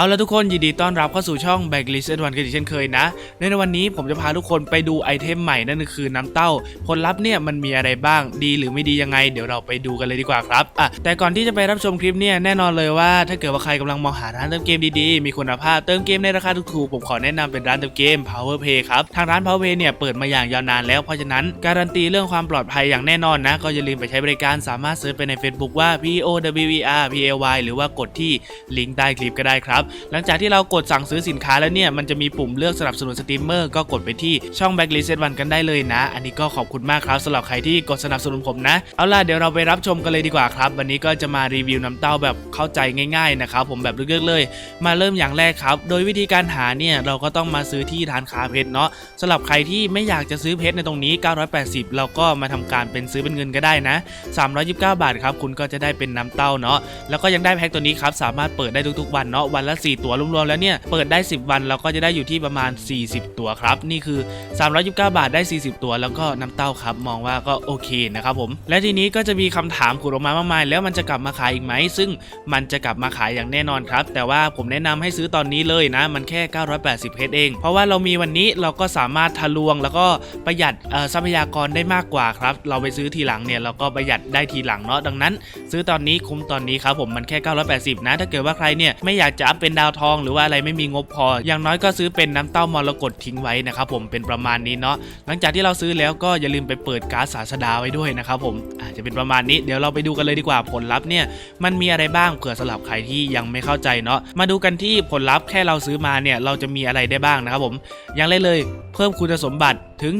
เอาละทุกคนยินดีต้อนรับเข้าสู่ช่อง b a c k l i s t วันกันอีกเช่นเคยนะ ในวันนี้ผมจะพาทุกคนไปดูไอเทมใหม่นั่นคือน้ำเต้า ผลลัพธ์เนี่ยมันมีอะไรบ้างดีหรือไม่ดียังไง เดี๋ยวเราไปดูกันเลยดีกว่าครับอะแต่ก่อนที่จะไปรับชมคลิปเนี่ยแน่นอนเลยว่า ถ้าเกิดว่าใครกำลังมองหาร้านเติมเกมดีๆ มีคุณภาพเติมเกมในราคาถูกๆผมขอแนะนำเป็นร้านเติมเกม Power Play ครับทางร้าน Power Play เนี่ยเปิดมาอย่างยาวนานแล้วเพราะฉะนั้นการันตีเรื่องความปลอดภัยอย่างแน่นอนนะก็อย่าลืมไปใช้บริการสามารถเซิร์ชไปใน Facebook ว่า P O W E R P A Y หรือว่ากดที่ลิงก์ใต้คลิปก็ได้ครับหลังจากที่เรากดสั่งซื้อสินค้าแล้วเนี่ยมันจะมีปุ่มเลือกสนับสนุนสตรีมเมอร์ก็กดไปที่ช่อง Backlist วันกันได้เลยนะ อันนี้ก็ขอบคุณมากครับสำหรับใครที่กดสนับสนุนผมนะ เอาล่ะเดี๋ยวเราไปรับชมกันเลยดีกว่าครับ วันนี้ก็จะมารีวิวน้ำเต้าแบบเข้าใจง่ายๆนะครับผมแบบลึกๆเลย มาเริ่มอย่างแรกครับ โดยวิธีการหาเนี่ยเราก็ต้องมาซื้อที่ร้านค้าเพชรเนาะสำหรับใครที่ไม่อยากจะซื้อเพชรในตรงนี้ 980 เราก็มาทำการเป็นซื้อเป็นเงินก็ได้นะ 329 บาทครับคุณก็จะได้เป็นน้ำเต้าเนาะแล้วก็ยังได้แพ็คตัวนี้ครับสามารถเปิดได้ทุกๆวันเนาะวันละ4 ตัวรวมๆแล้วเนี่ยเปิดได้ 10 วันเราก็จะได้อยู่ที่ประมาณ 40 ตัวครับ นี่คือ 329 บาทได้ 40 ตัวแล้วก็น้ำเต้าครับ มองว่าก็โอเคนะครับผม และทีนี้ก็จะมีคำถามขุดออกมามากมาย แล้วมันจะกลับมาขายอีกไหม ซึ่งมันจะกลับมาขายอย่างแน่นอนครับ แต่ว่าผมแนะนำให้ซื้อตอนนี้เลยนะ มันแค่ 980 เพชรเอง เพราะว่าเรามีวันนี้เราก็สามารถทะลวงแล้วก็ประหยัดทรัพยากรได้มากกว่าครับ เราไปซื้อทีหลังเนี่ยเราก็ประหยัดได้ทีหลังเนาะ ดังนั้น ซื้อตอนนี้คุ้มตอนนี้ครับผม มันแค่ 980 นะ ถ้าเกิดว่าใครเนี่ยไม่อยากจะอัพเป็นดาวทองหรือว่าอะไรไม่มีงบพอ อย่างน้อยก็ซื้อเป็นน้ำเต้ามรกตทิ้งไว้นะครับผมเป็นประมาณนี้เนาะหลังจากที่เราซื้อแล้วก็อย่าลืมไปเปิดการ์ดศาสดาไว้ด้วยนะครับผมอาจจะเป็นประมาณนี้เดี๋ยวเราไปดูกันเลยดีกว่าผลลัพธ์เนี่ยมันมีอะไรบ้างเผื่อสำหรับใครที่ยังไม่เข้าใจเนาะมาดูกันที่ผลลัพธ์แค่เราซื้อมาเนี่ยเราจะมีอะไรได้บ้างนะครับผมอย่างแรกเลย พิ่มคุณสมบัติถึง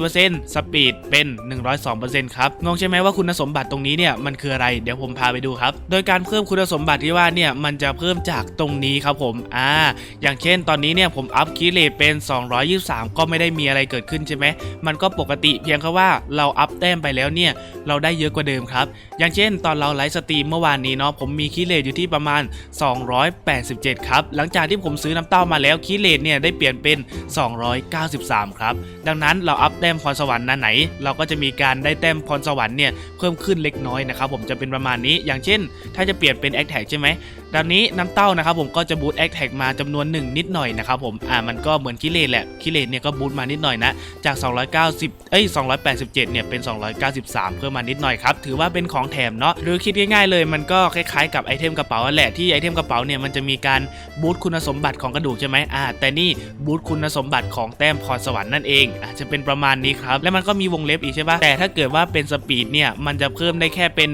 104%สปีดเป็น 102%ครับ งงใช่ไหมว่าคุณสมบัติตรงนี้เนี่ยมันคืออะไร เดี๋ยวผมพาไปดูครับ โดยการเพิ่มคุณสมบัติที่ว่าเนี่ยมันจะเพิ่มจากตรงนี้ครับผม อ่า อย่างเช่นตอนนี้เนี่ยผมอัพคีเลทเป็น 223 ก็ไม่ได้มีอะไรเกิดขึ้นใช่ไหม มันก็ปกติเพียงแค่ว่าเราอัพแต้มไปแล้วเนี่ยเราได้เยอะกว่าเดิมครับ อย่างเช่น ตอนเราไลฟ์สตรีมเมื่อวานนี้เนาะผมมีคีเลทอยู่ที่ประมาณ 287 ครับ หลังจากที่ผมซื้อน้ำเต้ามาแล้วคีเลทเนี่ยได้เปลี่ยนเป็น293ครับ ดังนั้นเราอัพแต้มพรสวรรค์นั้นไหน เราก็จะมีการได้แต้มพรสวรรค์เนี่ยเพิ่มขึ้นเล็กน้อยนะครับผมจะเป็นประมาณนี้ อย่างเช่น ถ้าจะเปลี่ยนเป็นแอคแท็กใช่ไหมดังนี้น้ำเต้านะครับผมก็จะบูตแอคแท็กมาจำนวนหนึ่งนิดหน่อยนะครับผมอ่ามันก็เหมือนคิเลนแหละคิเลนเนี่ยก็บูตมานิดหน่อยนะจาก 290เอ้ย287เนี่ยเป็น 293 เพิ่มมานิดหน่อยครับถือว่าเป็นของแถมเนาะหรือคิดง่ายๆเลยมันก็คล้ายๆกับไอเทมกระเป๋าแหละที่ไอเทมกระเป๋าเนี่ยมันจะมีการบูตคุณสมบัติของกระดูกใช่ไหมอ่าแต่นี่บูตคุณสมบัติของแต้มพรสวรรค์นั่นเองอาจจะเป็นประมาณนี้ครับ และมันก็มีวงเล็บอีกใช่ปะแต่ถ้าเกิดว่าเป็นสปีดเนี่ยมันจะเพิ่มได้แค่เป็น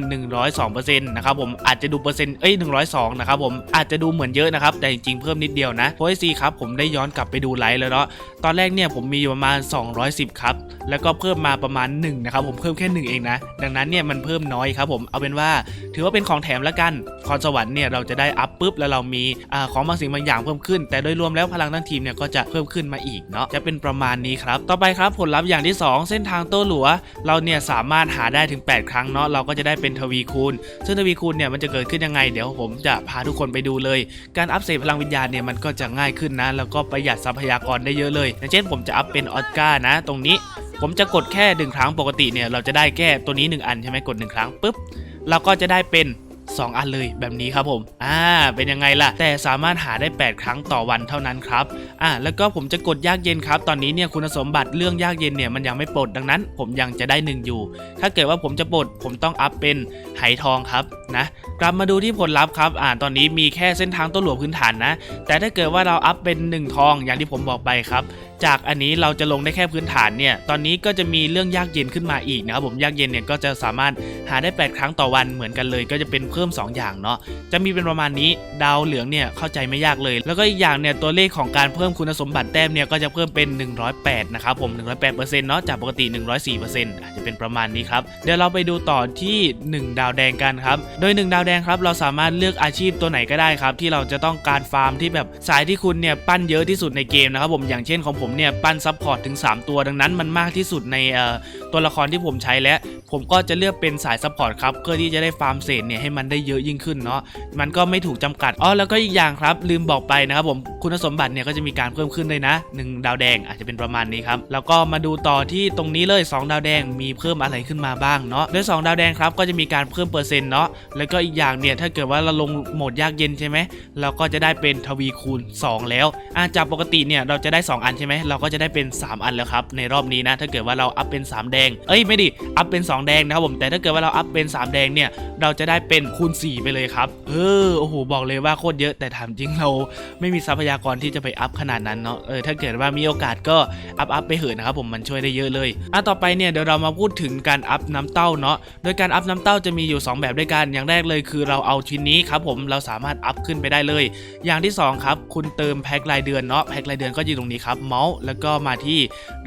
102%นะครับผมอาจจะดูเปอร์เซ็นต์เอ้ย102นะครับผมอาจจะดูเหมือนเยอะนะครับแต่จริงๆเพิ่มนิดเดียวนะโพสซีครับผมได้ย้อนกลับไปดูไลฟ์แล้วเนาะตอนแรกเนี่ยผมมีอยู่ประมาณ 210 ครับ แล้วก็เพิ่มมาประมาณ1นะครับผมเพิ่มแค่ 1 เองนะ ดังนั้นเนี่ยมันเพิ่มน้อยครับผมเอาเป็นว่าถือว่าเป็นของแถมละกันพรสวรรค์เนี่ยเราจะได้อัพปุ๊บแล้วเรามีอของบางสิ่งบางอย่างเพิ่มขึ้น แต่โดยรวมแล้วพลังทั้งทีมเนี่ยก็จะเพิ่มขึ้นมาอีกเนาะจะเป็นประมาณนี้ครับ ต่อไปครับผลลัพธ์อย่างที่ 2 เส้นทางโต้หลัว เราเนี่ยสามารถหาได้ถึง 8 ครั้งเนาะเราก็จะได้เป็นทวีคูณ ซึ่งทวีคูณเนี่ยมันจะเกิดขึ้นยังไง เดี๋ยวผมจะพาทุกคนไปดูเลย การอัพเสกพลังวิญญาณเนี่ยมันก็จะง่ายขึ้นนะ แล้วก็ประหยัดทรัพยากรได้เยอะเลยอย่างเช่น ผมจะอัพเป็นออสการ์นะ ตรงนี้ ผมจะกดแค่หนึ่งครั้งปกติเนี่ยเราจะได้แค่ตัวนี้ 1 อันใช่ไหมกด 1 ครั้งปุ๊บเราก็จะได้เป็น 2 อันเลยแบบนี้ครับผม อ่า เป็นยังไงล่ะ แต่สามารถหาได้ 8 ครั้งต่อวันเท่านั้นครับ อ่า แล้วก็ผมจะกดยากเย็นครับ ตอนนี้เนี่ยคุณสมบัติเรื่องยากเย็นเนี่ยมันยังไม่ปลดดังนั้น ผมยังจะได้ 1 อยู่ ถ้าเกิดว่าผมจะปลดผมต้องอัพเป็นไหทองครับนะ กลับมาดูที่ผลลัพธ์ครับ อ่า ตอนนี้มีแค่เส้นทางต้นหลวงพื้นฐานนะ แต่ถ้าเกิดว่าเราอัพเป็น 1 ทองอย่างที่ผมบอกไปครับจากอันนี้เราจะลงได้แค่พื้นฐานเนี่ย ตอนนี้ก็จะมีเรื่องยากเย็นขึ้นมาอีกนะครับผม ยากเย็นเนี่ยก็จะสามารถหาได้ 8 ครั้งต่อวันเหมือนกันเลย ก็จะเป็นเพิ่ม 2 อย่างเนาะ จะมีเป็นประมาณนี้ ดาวเหลืองเนี่ยเข้าใจไม่ยากเลย แล้วก็อีกอย่างเนี่ยตัวเลขของการเพิ่มคุณสมบัติแต้มเนี่ยก็จะเพิ่มเป็น 108 นะครับผม 108%เนาะ จากปกติ 104%อาจจะเป็นประมาณนี้ครับ เดี๋ยวเราไปดูต่อที่ 1 ดาวแดงกันครับ โดย 1 ดาวแดงครับเราสามารถเลือกอาชีพตัวไหนก็ได้ครับที่เราจะต้องการฟาร์มที่แบบสายที่คุณเนี่ยปั้นเยอะที่สุดในเกมนะครับผมอย่างเช่นของผมผมเนี่ยปั้นซัพพอร์ตถึง 3 ตัวดังนั้นมันมากที่สุดในตัวละครที่ผมใช้และ ผมก็จะเลือกเป็นสายซัพพอร์ตครับเพื่อที่จะได้ฟาร์มเศษเนี่ยให้มันได้เยอะยิ่งขึ้นเนาะมันก็ไม่ถูกจำกัดอ๋อแล้วก็อีกอย่างครับ ลืมบอกไปนะครับผมคุณสมบัติเนี่ยก็จะมีการเพิ่มขึ้นด้วยนะ 1 ดาวแดงอาจจะเป็นประมาณนี้ครับแล้วก็มาดูต่อที่ตรงนี้เลย 2 ดาวแดงมีเพิ่มอะไรขึ้นมาบ้างเนาะโดย2ดาวแดงครับก็จะมีการเพิ่มเปอร์เซ็นต์เนาะแล้วก็อีกอย่างเนี่ยถ้าเกิดว่าเราลงโหมดยากเย็นใช่ไหมเราก็จะได้เป็นทวีคูณ 2 แล้วอะจากปกติเนี่ยเราจะได้ 2 อันใช่ไหมเราก็จะได้เป็น 3 อันแล้วครับในรอบนี้นะถ้าเกิดว่าเราอัพเป็น 3 แดง เอ้ยไม่ดิอัพเป็น 2 แดงนะครับผมแต่ถ้าเกิดว่าเราอัพเป็น 3 แดงเนี่ยเราจะได้เป็นคูณ 4 ไปเลยครับเออโอ้โหบอกเลยว่าโคตรเยอะแต่ถามจริงเราไม่มีทรัพยากรที่จะไปอัพขนาดนั้นเนาะเออถ้าเกิดว่ามีโอกาสก็อัพอัพไปเถอะนะครับผมมันช่วยได้เยอะเลยอะต่อไปเนี่ยเดี๋ยวเรามาพูดถึงการอัพน้ำเต้าเนาะโดยการอัพน้ำเต้าจะมีอยู่ 2 แบบด้วยกันอย่างแรกเลยคือเราเอาชิ้นนี้ครับผมเราสามารถอัพขึ้นไปได้เลย อย่างที่2ครับคุณเติมแพ็ครายเดือนเนาะแพ็ครายเดือนก็อยู่ตรงนี้ครับเมาส์แล้วก็มาที่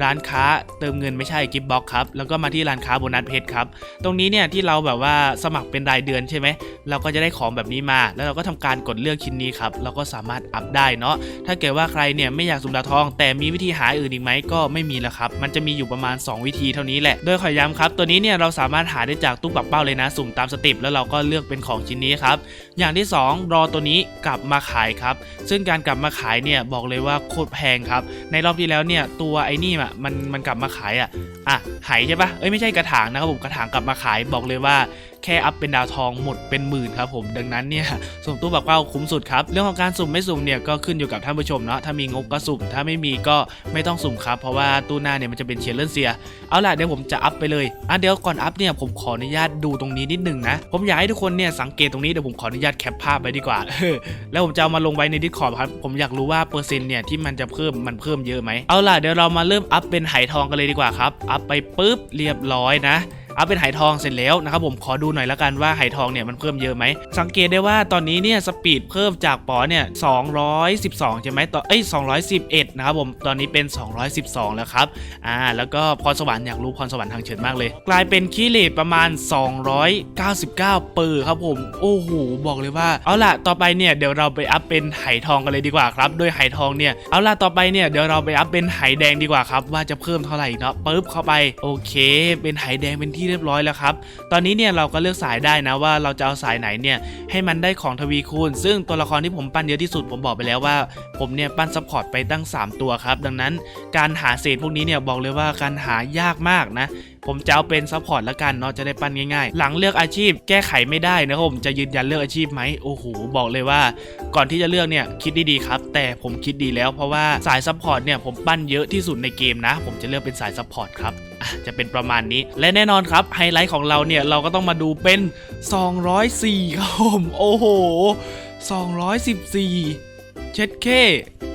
ร้านค้าเติมเงินไม่ใช่กิฟต์บ็อกครับแล้วก็มาที่ร้านค้าโบนัสเพชรครับตรงนี้เนี่ยที่เราแบบว่าสมัครเป็นรายเดือนใช่ไหมเราก็จะได้ของแบบนี้มา แล้วเราก็ทำการกดเลือกชิ้นนี้ครับเราก็สามารถอัพได้เนาะถ้าเกิดว่าใครเนี่ยไม่อยากสุ่มดาวทอง แต่มีวิธีหาอื่นอีกไหมก็ไม่มีแล้วครับมันจะมีอยู่ประมาณ 2 วิธีเท่านี้แหละโดยขอย้ำครับตัวนี้เนี่ยเราสามารถหาได้จากตู้ปักเป้าเลยนะ สุ่มตามสเต็ปแล้วเราก็เลือกเป็นของชิ้นนี้ครับอย่างที่ 2 รอตัวนี้กลับมาขายครับซึ่งการกลับมาขายเนี่ยบอกเลยว่าโคตรแพงครับในรอบที่แล้วเนี่ยตัวไอ้นี่อะมันมันกลับมาขายอะอะหายใช่ปะเอ้ยไม่ใช่กระถางนะครับผมกระถางกลับมาขายบอกเลยว่า แค่อัพเป็นดาวทองหมดเป็นหมื่นครับผมดังนั้นเนี่ยสุ่มตู้บักเป้าคุ้มสุดครับเรื่องของการสุ่มไม่สุ่มเนี่ยก็ขึ้นอยู่กับท่านผู้ชมเนาะถ้ามีงบก็สุ่ม ถ้าไม่มีก็ไม่ต้องสุ่มครับเพราะว่าตู้หน้าเนี่ยมันจะเป็นเชียร์เลนเซียเอาล่ะเดี๋ยวผมจะอัพไปเลยอะเดี๋ยวก่อนอัพเนี่ยผมขออนุญาตดูตรงนี้นิดหนึ่งนะผมอยากให้ทุกคนเนี่ยสังเกตตรงนี้เดี๋ยวผมขออนุญาตแคปภาพไปดีกว่าแล้วผมจะเอามาลงไว้ในดิสคอร์ดครับผมอยากรู้ว่าเปอร์เซ็นต์เนี่ยที่มันจะเพิ่มมันเพิ่มเยอะไหมเอาล่ะเดี๋ยวเรามาเริ่มอัพเป็นไหทองกันเลยดีกว่าครับอัพไปปุ๊บเรียบร้อยนะ เอัพเป็นไหทองเสร็จแล้วนะครับผมขอดูหน่อยละกันว่าไหทองเนี่ยมันเพิ่มเยอะไหมสังเกตได้ว่าตอนนี้เนี่ยสปีดเพิ่มจากปอเนี่ย212 ใช่ไหมต่อเอ้ย211 นะครับผมตอนนี้เป็น 212 แล้วครับอ่าแล้วก็พรสวรรค์อยากรู้พรสวรรค์ทางเฉินมากเลย กลายเป็นคีเลตประมาณ 299 เปอร์ครับผมโอ้โหบอกเลยว่าเอาล่ะต่อไปเนี่ยเดี๋ยวเราไปอัพเป็นไหทองกันเลยดีกว่าครับโดยไหทองเนี่ยเอาล่ะต่อไปเนี่ยเดี๋ยวเราไปอัพเป็นไหแดงดีกว่าครับว่าจะเพิ่มเท่าไหร่เนาะปึ๊บเข้าไปโอเค เป็นไหแดงเป็นที่เรียบร้อยแล้วครับ ตอนนี้เนี่ยเราก็เลือกสายได้นะว่าเราจะเอาสายไหนเนี่ยให้มันได้ของทวีคูณ ซึ่งตัวละครที่ผมปั้นเยอะที่สุดผมบอกไปแล้วว่า ผมเนี่ยปั้นซัพพอร์ตไปตั้ง 3 ตัวครับ ดังนั้นการหาเศษพวกนี้เนี่ยบอกเลยว่าการหายากมากนะ ผมจะเอาเป็นซัพพอร์ตละกันเนาะจะได้ปั้นง่ายๆ หลังเลือกอาชีพแก้ไขไม่ได้นะครับผมจะยืนยันเลือกอาชีพไหมโอ้โหบอกเลยว่า ก่อนที่จะเลือกเนี่ยคิดดีๆครับ แต่ผมคิดดีแล้วเพราะว่าสายซัพพอร์ตเนี่ยผมปั้นเยอะที่สุดในเกมนะ ผมจะเลือกเป็นสายซัพพอร์ตครับจะเป็นประมาณนี้และแน่นอนครับไฮไลท์ของเราเนี่ยเราก็ต้องมาดูเป็น 204ครับผมโอ้โห214 เช็ดเค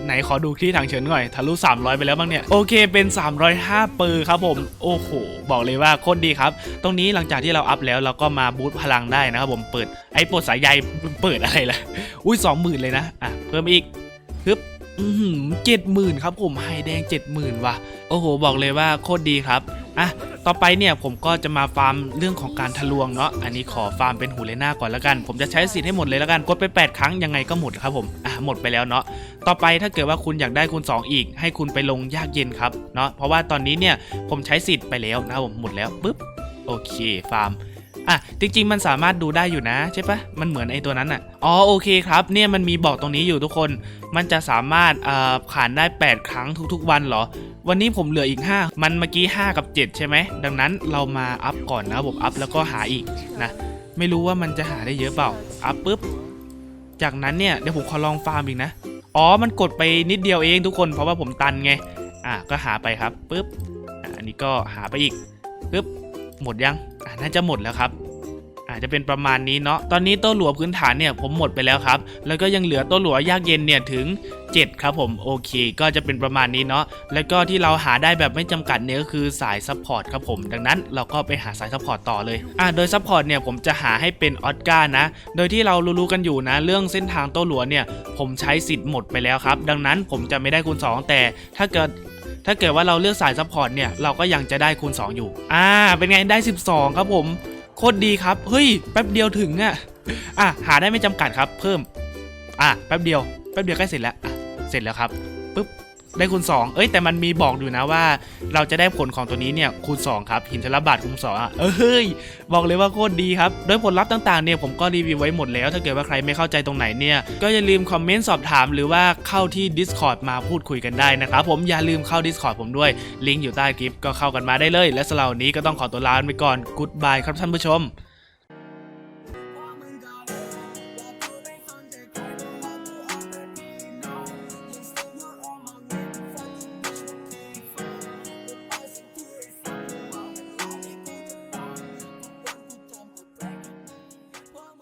ไหนขอดูที่ทางเฉินหน่อยทะลุ 300 ไปแล้วบ้างเนี่ย โอเคเป็น 305เปอร์ครับผม โอ้โห บอกเลยว่าโคตรดีครับ ตรงนี้หลังจากที่เราอัพแล้วเราก็มาบูตพลังได้นะครับผมเปิด ไอ้ปลดสายใยเปิดอะไรล่ะ อุ้ย 20,000 เลยนะ อะ เพิ่มอีกฮึบอืมเจ็ดหมื่นครับผมไฮแดง70,000ว่ะ โอ้โห บอกเลยว่าโคตรดีครับ อะต่อไปเนี่ยผมก็จะมาฟาร์มเรื่องของการทะลวงเนาะอันนี้ขอฟาร์มเป็นหูเลน่าก่อนแล้วกัน ผมจะใช้สิทธิ์ให้หมดเลยแล้วกันกดไป 8 ครั้งยังไงก็หมดครับผมอะหมดไปแล้วเนาะต่อไปถ้าเกิดว่าคุณอยากได้คูณ2อีก ให้คุณไปลงยากเย็นครับเนาะเพราะว่าตอนนี้เนี่ยผมใช้สิทธิ์ไปแล้วนะครับผมหมดแล้วปุ๊บโอเคฟาร์ม อะจริงๆมันสามารถดูได้อยู่นะใช่ปะมันเหมือนไอ้ตัวนั้นอะอ๋อโอเคครับเนี่ยมันมีบอกตรงนี้อยู่ทุกคน มันจะสามารถเอ่อผ่านได้ 8 ครั้งทุกๆ วันเหรอ วันนี้ผมเหลืออีก 5 มันเมื่อกี้ 5 กับ 7 ใช่ไหมดังนั้นเรามาอัพก่อนนะผมอัพแล้วก็หาอีกนะไม่รู้ว่ามันจะหาได้เยอะเปล่าอัพปุ๊บจากนั้นเนี่ยเดี๋ยวผมขอลองฟาร์มอีกนะอ๋อมันกดไปนิดเดียวเองทุกคนเพราะว่าผมตันไงอะก็หาไปครับปุ๊บอันนี้ก็หาไปอีกปุ๊บหมดยัง น่าจะหมดแล้วครับ อาจจะเป็นประมาณนี้เนาะตอนนี้โต้หลัวพื้นฐานเนี่ยผมหมดไปแล้วครับ แล้วก็ยังเหลือโต้หลัวยากเย็นเนี่ยถึง 7 ครับผมโอเค ก็จะเป็นประมาณนี้เนาะแล้วก็ที่เราหาได้แบบไม่จำกัดเนี่ยก็คือสายซัพพอร์ตครับผมดังนั้นเราก็ไปหาสายซัพพอร์ตต่อเลยอะโดยซัพพอร์ตเนี่ยผมจะหาให้เป็นออสการ์นะ โดยที่เรารู้ๆกันอยู่นะ เรื่องเส้นทางโต้หลัวเนี่ยผมใช้สิทธิ์หมดไปแล้วครับ ดังนั้นผมจะไม่ได้คูณ2แต่ถ้าเกิด ถ้าเกิดว่าเราเลือกสายซัพพอร์ตเนี่ยเราก็ยังจะได้คูณ 2 อยู่ อ่า เป็นไงได้ 12 ครับผม โคตรดีครับ เฮ้ย แป๊บเดียวถึงอะอะ หาได้ไม่จำกัดครับ เพิ่ม อะ แป๊บเดียว แป๊บเดียวใกล้เสร็จแล้ว เสร็จแล้วครับ ได้คูณ2 เอ้ยแต่มันมีบอกอยู่นะว่า เราจะได้ผลของตัวนี้เนี่ยคูณ2ครับหินชลบาทคูณ2อะเอ้ยบอกเลยว่าโคตรดีครับ โดยผลลัพธ์ต่างๆเนี่ยผมก็รีวิวไว้หมดแล้ว ถ้าเกิดว่าใครไม่เข้าใจตรงไหนเนี่ย ก็อย่าลืมคอมเมนต์สอบถามหรือว่าเข้าที่ Discord มาพูดคุยกันได้นะครับผมอย่าลืมเข้า Discord ผมด้วยลิงก์อยู่ใต้คลิปก็เข้ากันมาได้เลย และสำหรับวันนี้ก็ต้องขอตัวลาไปก่อน Goodbye ครับท่านผู้ชม